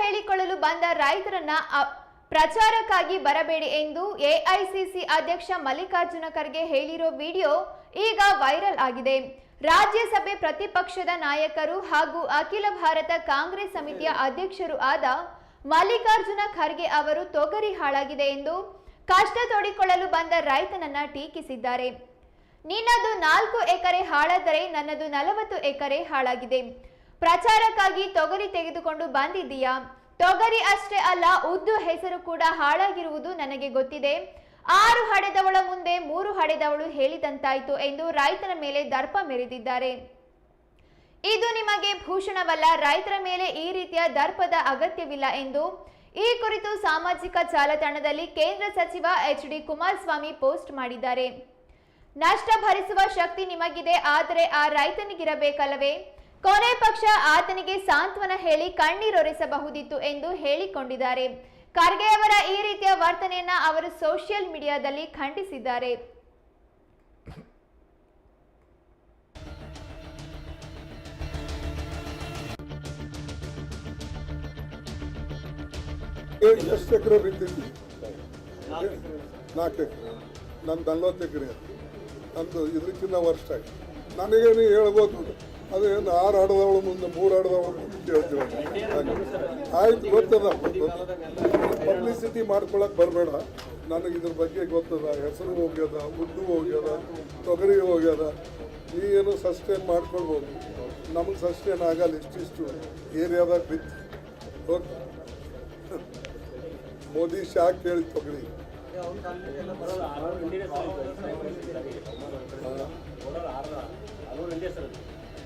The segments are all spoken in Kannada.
ಹೇಳಿಕೊಳ್ಳಲು ಬಂದ ರೈತರನ್ನ ಪ್ರಚಾರಕ್ಕಾಗಿ ಬರಬೇಡಿ ಎಂದು ಎಐಸಿಸಿ ಅಧ್ಯಕ್ಷ ಮಲ್ಲಿಕಾರ್ಜುನ ಖರ್ಗೆ ಹೇಳಿರೋ ವಿಡಿಯೋ ಈಗ ವೈರಲ್ ಆಗಿದೆ. ರಾಜ್ಯಸಭೆ ಪ್ರತಿಪಕ್ಷದ ನಾಯಕರು ಹಾಗೂ ಅಖಿಲ ಭಾರತ ಕಾಂಗ್ರೆಸ್ ಸಮಿತಿಯ ಅಧ್ಯಕ್ಷರು ಆದ ಮಲ್ಲಿಕಾರ್ಜುನ ಖರ್ಗೆ ಅವರು ತೊಗರಿ ಹಾಳಾಗಿದೆ ಎಂದು ಕಷ್ಟ ತೋಡಿಕೊಳ್ಳಲು ಬಂದ ರೈತನನ್ನ ಟೀಕಿಸಿದ್ದಾರೆ. ನಿನ್ನದು ನಾಲ್ಕು ಎಕರೆ ಹಾಳಾದರೆ ನನ್ನದು ನಲವತ್ತು ಎಕರೆ ಹಾಳಾಗಿದೆ. ಪ್ರಚಾರಕ್ಕಾಗಿ ತೊಗರಿ ತೆಗೆದುಕೊಂಡು ಬಂದಿದ್ದೀಯಾ? ತೊಗರಿ ಅಷ್ಟೇ ಅಲ್ಲ, ಉದ್ದು ಹೆಸರು ಕೂಡ ಹಾಳಾಗಿರುವುದು ನನಗೆ ಗೊತ್ತಿದೆ. ಆರು ಹಡೆದವಳ ಮುಂದೆ ಮೂರು ಹಡೆದವಳು ಹೇಳಿದಂತಾಯ್ತು ಎಂದು ರೈತರ ಮೇಲೆ ದರ್ಪ ಮೆರೆದಿದ್ದಾರೆ. ಇದು ನಿಮಗೆ ಭೂಷಣವಲ್ಲ, ರೈತರ ಮೇಲೆ ಈ ರೀತಿಯ ದರ್ಪದ ಅಗತ್ಯವಿಲ್ಲ ಎಂದು. ಈ ಕುರಿತು ಸಾಮಾಜಿಕ ಜಾಲತಾಣದಲ್ಲಿ ಕೇಂದ್ರ ಸಚಿವ ಎಚ್ ಡಿ ಕುಮಾರಸ್ವಾಮಿ ಪೋಸ್ಟ್ ಮಾಡಿದ್ದಾರೆ. ನಷ್ಟ ಭರಿಸುವ ಶಕ್ತಿ ನಿಮಗಿದೆ, ಆದರೆ ಆ ರೈತನಿಗಿರಬೇಕಲ್ಲವೇ? ಕೊನೆ ಪಕ್ಷ ಆತನಿಗೆ ಸಾಂತ್ವನ ಹೇಳಿ ಕಣ್ಣೀರೊರೆಸಬಹುದಿತ್ತು ಎಂದು ಹೇಳಿಕೊಂಡಿದ್ದಾರೆ. ಖರ್ಗೆ ಅವರ ಈ ರೀತಿಯ ವರ್ತನೆಯನ್ನ ಅವರು ಸೋಷಿಯಲ್ ಮೀಡಿಯಾದಲ್ಲಿ ಖಂಡಿಸಿದ್ದಾರೆ. ಎಷ್ಟು ಎಕರೆ ಬಿದ್ದಿದ್ದು ನಾಲ್ಕು ಎಕರೆ. ನಂದು ನಲ್ವತ್ತು ಎಕರೆ. ಇದಕ್ಕಿಂತ ವರ್ಷ ಆಯ್ತು. ನನಗೇನು ಹೇಳ್ಬೋದು? ಅದೇನು ಆರು ಆಡದವಳು ಮುಂದೆ ಮೂರು ಆಡದವಳು ಮುಂದೆ ಕೇಳ್ತೀವಿ ಆಯ್ತು ಗೊತ್ತದ? ಪಬ್ಲಿಸಿಟಿ ಮಾಡ್ಕೊಳಕ್ ಬರಬೇಡ. ನನಗೆ ಇದ್ರ ಬಗ್ಗೆ ಗೊತ್ತದ. ಹೆಸರು ಹೋಗ್ಯದ ಉದ್ದು ಹೋಗ್ಯದ ತೊಗರಿ ಹೋಗ್ಯದ. ಏನು ಸಸ್ಟೇನ್ ಮಾಡ್ಕೊಳ್ಬೋದು. ನಮಗೆ ಸಸ್ಟೇನ್ ಆಗಲ್ಲ ಇಷ್ಟಿಷ್ಟು. ಏರಿಯಾದಾಗ ಬಿತ್ತು ಓಕೆ ಮೋದಿ ಶಾಕ್ ಕೇಳಿ ತೊಗರಿ.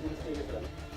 Görüşmek üzere.